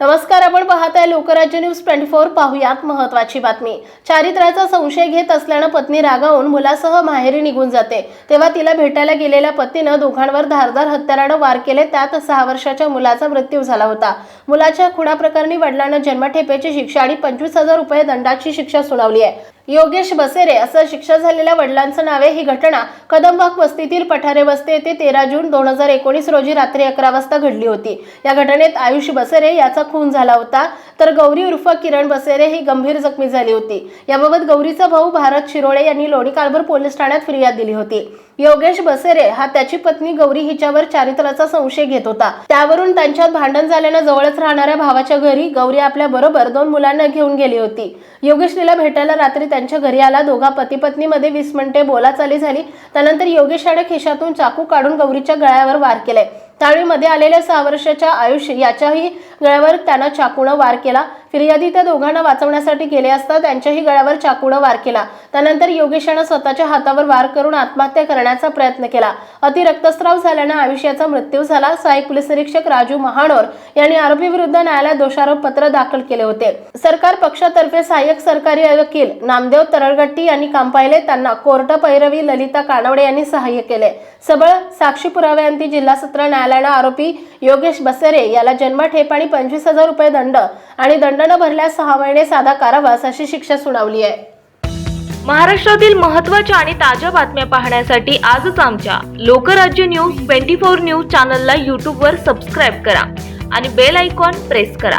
नमस्कार आपण पाहताय लोकराज्य न्यूज ट्वेंटी फोर पाहुयात महत्वाची बातमी. चारित्र्याचा संशय घेत असल्यानं पत्नी रागावून मुलासह माहेरी निघून जाते. तेव्हा तिला भेटायला गेलेल्या पतीनं दोघांवर धारदार हत्यारानं वार केले त्यात सहा वर्षाच्या मुलाचा मृत्यू झाला होता. मुलाच्या खुणाप्रकरणी वडिलांना जन्मठेपेची शिक्षा आणि पंचवीस हजार रुपये दंडाची शिक्षा सुनावली आहे. योगेश बसेरे असं शिक्षा झालेल्या वडिलांचं नावे ही घटना कदमबाग वस्तीतील पठारे वस्ती येथे तेरा जून दोन हजार एकोणीस रोजी रात्री अकरा वाजता घडली होती. या घटनेत आयुष बसेरे याचा खून झाला होता. तर गौरी उर्फ किरण बसेरे ही गंभीर जखमी झाली होती. याबाबत गौरीचा भाऊ भारत शिरोळे यांनी लोणी कालभर पोलीस ठाण्यात फिर्याद दिली होती. योगेश बसेरे हा त्याची पत्नी गौरी हिच्यावर चारित्र्याचा संशय घेत होता. त्यावरून त्यांच्यात भांडण झाल्यानं जवळच राहणाऱ्या भावाच्या घरी गौरी आपल्या बरोबर दोन मुलांना घेऊन गेली होती. योगेश तिला भेटायला रात्री त्यांच्या घरी आला. दोघा पती पत्नीमध्ये वीस मिनिटे बोलाचाली झाली. त्यानंतर योगेशाने खिशातून चाकू काढून गौरीच्या गळ्यावर वार केले. त्यावेळी मध्ये आलेल्या सहा वर्षाच्या आयुष्य याच्याही गळ्यावर त्यानं चाकूनं वार केला. फिर्यादी त्या दोघांना वाचवण्यासाठी गेले असता त्यांच्याही गळ्यावर चाकूनं वार केला. त्यानंतर योगेशानं स्वतःच्या हातावर वार करून आत्महत्या करण्याचा प्रयत्न केला. अति रक्तस्राव झाल्यानं आयुष्याचा मृत्यू झाला. सहाय्यक पोलीस निरीक्षक राजू महानोर यांनी आरोपी विरुद्ध न्यायालयात दोषारोप पत्र दाखल केले होते. सरकार पक्षातर्फे सहाय्यक सरकारी वकील नामदेव तरळगट्टी यांनी काम पाहिले त्यांना कोर्ट पैरवी ललिता कानवडे यांनी सहाय्य केले. सबळ साक्षी पुराव्यांती जिल्हा सत्र न्यायालयानं आरोपी योगेश बसेरे याला जन्मठेप आणि पंचवीस हजार रुपये दंड आणि दंड न भरल्यास सहा महिने साधा कारावास अशी शिक्षा सुनावली आहे. महाराष्ट्रातील महत्त्वाच्या आणि ताज्या बातम्या पाहण्यासाठी आजच आमच्या Lokrajya news twenty four news चॅनलला यूट्यूबवर सबस्क्राईब करा आणि बेल आयकॉन प्रेस करा.